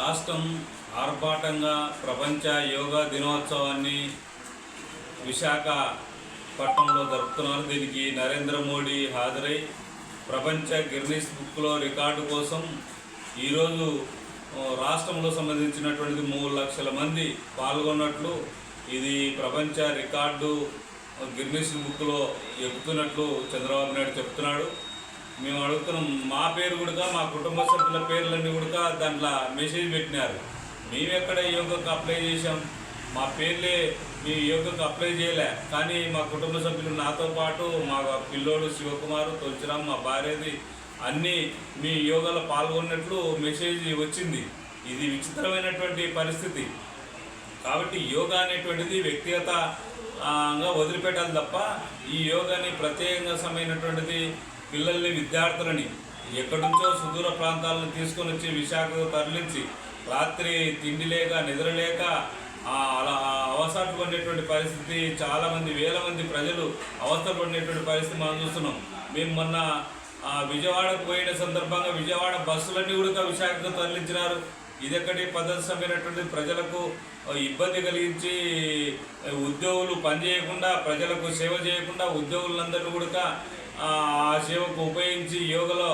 రాష్ట్రం ఆర్భాటంగా ప్రపంచ యోగా దినోత్సవాన్ని విశాఖ పట్టణంలో జరుపుతున్నారు. దీనికి నరేంద్ర మోడీ హాజరై ప్రపంచ గిర్నీస్ బుక్లో రికార్డు కోసం ఈరోజు రాష్ట్రంలో సంబంధించినటువంటిది మూడు లక్షల మంది పాల్గొన్నట్లు ఇది ప్రపంచ రికార్డు గిర్నీస్ బుక్లో ఎక్కుతున్నట్లు చంద్రబాబు నాయుడు చెప్తున్నాడు. మేము అడుగుతున్నాం మా పేరు కూడా మా కుటుంబ సభ్యుల పేర్లన్నీ కూడా దాంట్లో మెసేజ్ పెట్టినారు. మేము ఎక్కడ యోగకు అప్లై చేసాం మా పేర్లే మీ యోగకు అప్లై చేయలే. కానీ మా కుటుంబ సభ్యులు నాతో పాటు మా పిల్లోడు శివకుమారు తులసిరామ్ మా భార్యది అన్నీ మీ యోగాలో పాల్గొన్నట్లు మెసేజ్ వచ్చింది. ఇది విచిత్రమైనటువంటి పరిస్థితి. కాబట్టి యోగా అనేటువంటిది వ్యక్తిగతంగా వదిలిపెట్టాలి తప్ప ఈ యోగాని ప్రత్యేకంగా సమయమైనటువంటిది పిల్లల్ని విద్యార్థులని ఎక్కడుంచో సుదూర ప్రాంతాలను తీసుకొని వచ్చి విశాఖకు తరలించి రాత్రి తిండి లేక నిద్రలేక అలా అవసరం పడినటువంటి పరిస్థితి చాలామంది వేల మంది ప్రజలు అవసరం పడినటువంటి పరిస్థితి మనం చూస్తున్నాం. మేము మొన్న ఆ, విజయవాడకు పోయిన సందర్భంగా విజయవాడ బస్సులన్నీ కూడా విశాఖకు తరలించినారు. ఇదెక్కడి పద్ధతిమైనటువంటి ప్రజలకు ఇబ్బంది కలిగించి ఉద్యోగులు పనిచేయకుండా ప్రజలకు సేవ చేయకుండా ఉద్యోగులందరినీ కూడా సేవకు ఉపయోగించి యోగలో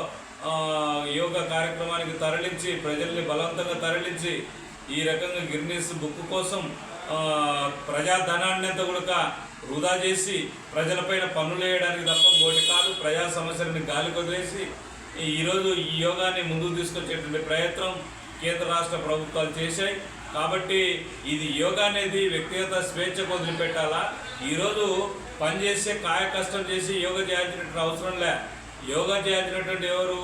యోగ యోగా కార్యక్రమానికి తరలించి ప్రజల్ని బలవంతంగా తరలించి ఈ రకంగా గిర్నీస్ బుక్ కోసం ప్రజాధనాన్ని కూడా వృధా చేసి ప్రజలపైన పన్నులు వేయడానికి తప్ప గోటి కాదు. ప్రజా సమస్యలను గాలి కొదిలేసి ఈరోజు ఈ యోగాన్ని ముందుకు తీసుకొచ్చేటువంటి ప్రయత్నం కేంద్ర రాష్ట్ర ప్రభుత్వాలు చేశాయి. కాబట్టి ఇది యోగా అనేది వ్యక్తిగత స్వేచ్ఛకు వదిలిపెట్టాలా? ఈరోజు పనిచేసే కాయ కష్టం చేసి యోగా చేయాల్సినటువంటి అవసరం లే. యోగా చేయాల్సినటువంటి ఎవరు?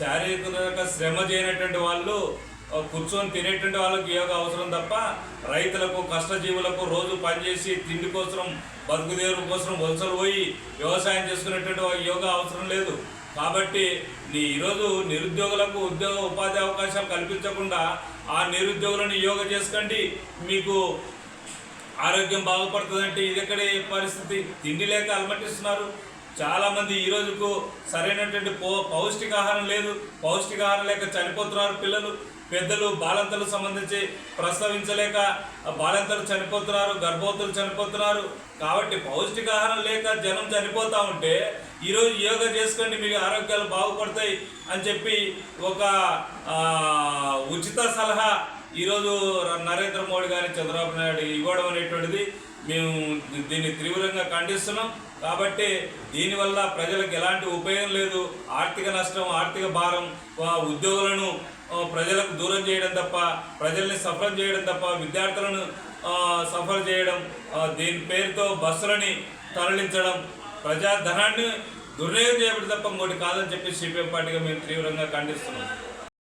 శారీరక శ్రమ చేయనటువంటి వాళ్ళు కూర్చొని తినేటువంటి వాళ్ళకి యోగా అవసరం తప్ప రైతులకు కష్టజీవులకు రోజు పనిచేసి తిండి కోసం బతుకుదేరు కోసం వలసలు పోయి వ్యవసాయం చేసుకునేటువంటి యోగా అవసరం లేదు. కాబట్టి నీ ఈరోజు నిరుద్యోగులకు ఉద్యోగ ఉపాధి అవకాశాలు కల్పించకుండా ఆ నిరుద్యోగులను యోగా చేసుకోండి. మీకు ఆరోగ్యం బాగుపడుతుందంటే ఇది ఎక్కడే పరిస్థితి. తిండి లేక అలమటిస్తున్నారు. చాలామంది ఈ రోజుకు సరైనటువంటి పో పౌష్టికాహారం లేదు. పౌష్టికాహారం లేక చనిపోతున్నారు పిల్లలు. పెద్దలు బాలంతలకు సంబంధించి ప్రసవించలేక బాలంతలు చనిపోతున్నారు గర్భవతులు చనిపోతున్నారు. కాబట్టి పౌష్టికాహారం లేక జనం చనిపోతూ ఉంటే ఈరోజు యోగా చేసుకోండి మీకు ఆరోగ్యాలు బాగుపడతాయి అని చెప్పి ఒక ఉచిత సలహా ఈరోజు నరేంద్ర మోడీ గారి చంద్రబాబు నాయుడు ఇవ్వడం అనేటువంటిది మేము దీన్ని తీవ్రంగా ఖండిస్తున్నాం. కాబట్టి దీనివల్ల ప్రజలకు ఎలాంటి ఉపయోగం లేదు. ఆర్థిక నష్టం ఆర్థిక భారం ఉద్యోగులను ప్రజలకు దూరం చేయడం తప్ప ప్రజల్ని సఫలం చేయడం తప్ప విద్యార్థులను సఫలం చేయడం దీని పేరుతో బస్సులని తరలించడం ప్రజాధనాన్ని దుర్వినియోగం చేయబడి తప్ప ఇంకోటి కాదని చెప్పి సిపిఎం పార్టీగా మేము తీవ్రంగా ఖండిస్తున్నాం.